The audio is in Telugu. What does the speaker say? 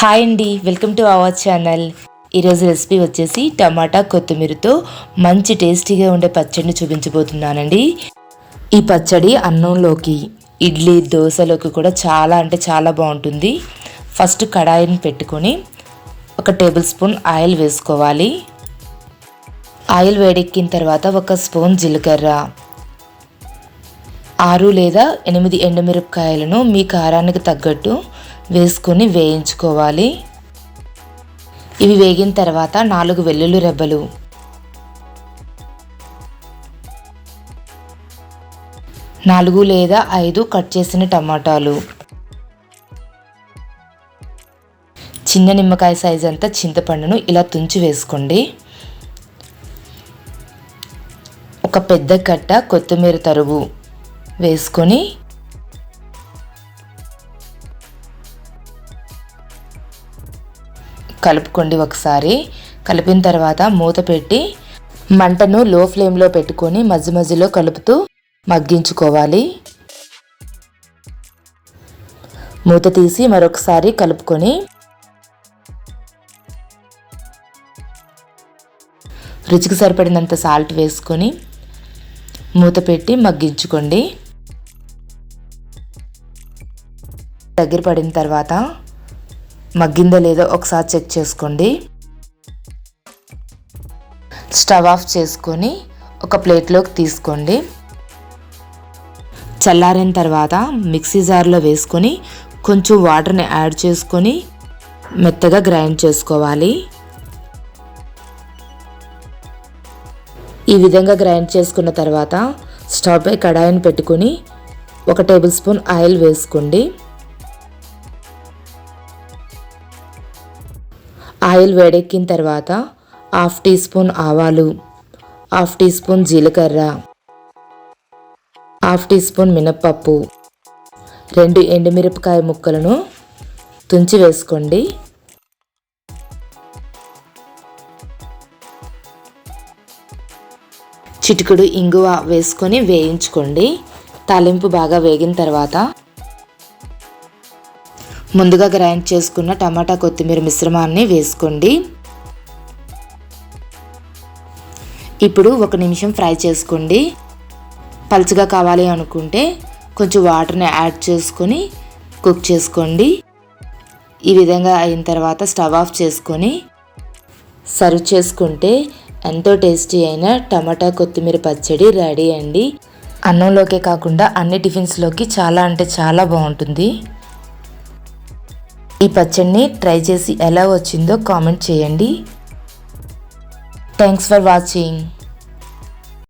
హాయ్ అండి వెల్కమ్ టు అవర్ ఛానల్. ఈరోజు రెసిపీ వచ్చేసి టమాటా కొత్తిమీరతో మంచి టేస్టీగా ఉండే పచ్చడిని చూపించబోతున్నానండి. ఈ పచ్చడి అన్నంలోకి ఇడ్లీ దోశలోకి కూడా చాలా అంటే చాలా బాగుంటుంది. ఫస్ట్ కడాయిని పెట్టుకొని ఒక టేబుల్ స్పూన్ ఆయిల్ వేసుకోవాలి. ఆయిల్ వేడెక్కిన తర్వాత ఒక స్పూన్ జీలకర్ర. ఆరు లేదా ఎనిమిది ఎండుమిరపకాయలను మీ కారానికి తగ్గట్టు వేసుకొని వేయించుకోవాలి. ఇవి వేగిన తర్వాత నాలుగు వెల్లుల్లి రెబ్బలు. నాలుగు లేదా ఐదు కట్ చేసిన టమాటాలు. చిన్న నిమ్మకాయ సైజ్ అంతా చింతపండును ఇలా తుంచి వేసుకోండి. ఒక పెద్ద కట్ట కొత్తిమీర తరుగు వేసుకొని కలుపుకోండి ఒకసారి. కలిపిన తర్వాత మూత పెట్టి మంటను లో ఫ్లేమ్లో పెట్టుకొని మధ్య మధ్యలో కలుపుతూ మగ్గించుకోవాలి. మూత తీసి మరొకసారి కలుపుకొని రుచికి సరిపడినంత సాల్ట్ వేసుకొని మూత పెట్టి మగ్గించుకోండి. దగ్గర పడిన తర్వాత మగ్గిందో లేదో ఒకసారి చెక్ చేసుకోండి. స్టవ్ ఆఫ్ చేసుకొని ఒక ప్లేట్లోకి తీసుకోండి. చల్లారిన తర్వాత మిక్సీ జార్లో వేసుకొని కొంచెం వాటర్ని యాడ్ చేసుకొని మెత్తగా గ్రైండ్ చేసుకోవాలి. ఈ విధంగా గ్రైండ్ చేసుకున్న తర్వాత స్టవ్పై కడాయిని పెట్టుకొని ఒక టేబుల్ స్పూన్ ఆయిల్ వేసుకోండి. ఆయిల్ వేడెక్కిన తర్వాత హాఫ్ టీ స్పూన్ ఆవాలు హాఫ్ టీ స్పూన్ జీలకర్ర హాఫ్ టీ స్పూన్ మినప్పప్పు రెండు ఎండుమిరపకాయ ముక్కలను తుంచి వేసుకోండి. చిటికుడు ఇంగువ వేసుకొని వేయించుకోండి. తాలింపు బాగా వేగిన తర్వాత ముందుగా గ్రైండ్ చేసుకున్న టమాటా కొత్తిమీర మిశ్రమాన్ని వేసుకోండి. ఇప్పుడు ఒక నిమిషం ఫ్రై చేసుకోండి. పలుచగా కావాలి అనుకుంటే కొంచెం వాటర్ని యాడ్ చేసుకొని కుక్ చేసుకోండి. ఈ విధంగా అయిన తర్వాత స్టవ్ ఆఫ్ చేసుకొని సర్వ్ చేసుకుంటే ఎంతో టేస్టీ అయిన టమాటా కొత్తిమీర పచ్చడి రెడీ అండి. అన్నంలోకే కాకుండా అన్ని టిఫిన్స్లోకి చాలా అంటే చాలా బాగుంటుంది. ఈ పచ్చడిని ట్రై చేసి ఎలా వచ్చిందో కామెంట్ చేయండి. Thanks for watching